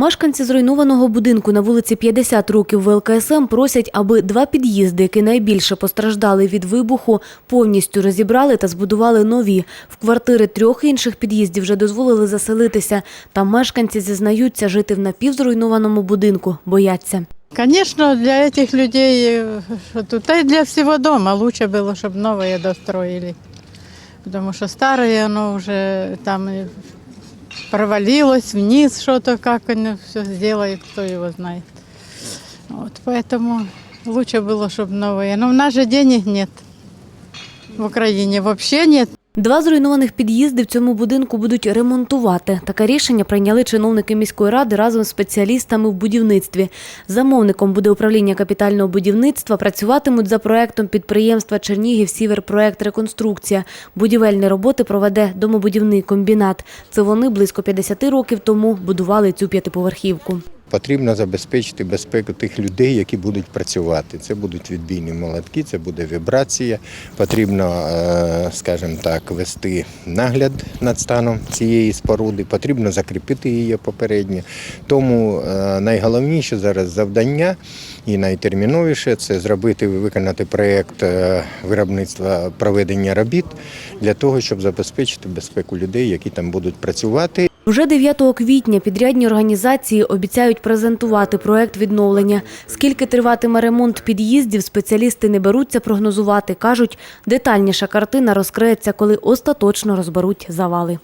Мешканці зруйнованого будинку на вулиці 50 років в ЛКСМ просять, аби два під'їзди, які найбільше постраждали від вибуху, повністю розібрали та збудували нові. В квартири трьох інших під'їздів вже дозволили заселитися. Та мешканці зізнаються, жити в напівзруйнованому будинку бояться. Конечно, для этих людей, э, что тут, да и для всего дома лучше было, чтобы новые достроили. Потому что старые, оно уже там и провалилось вниз что-то, как оно все сделает, кто его знает. Вот, поэтому лучше было, чтобы новые. Но у нас же денег нет. В Украине вообще нет. Два зруйнованих під'їзди в цьому будинку будуть ремонтувати. Таке рішення прийняли чиновники міської ради разом з спеціалістами в будівництві. Замовником буде управління капітального будівництва. Працюватимуть за проектом підприємства Чернігів Сіверпроект Реконструкція. Будівельні роботи проведе домобудівний комбінат. Це вони близько 50 років тому будували цю п'ятиповерхівку. Потрібно забезпечити безпеку тих людей, які будуть працювати. Це будуть відбійні молотки, це буде вібрація. Потрібно, е, скажімо так, вести нагляд над станом цієї споруди, потрібно закріпити її попередньо. Тому е, найголовніше зараз завдання і найтерміновіше це зробити, виконати проєкт е, виробництва проведення робіт для того, щоб забезпечити безпеку людей, які там будуть працювати. Вже 9 квітня підрядні організації обіцяють презентувати проект відновлення. Скільки триватиме ремонт під'їздів, спеціалісти не беруться прогнозувати. Кажуть, детальніша картина розкриється, коли остаточно розберуть завали.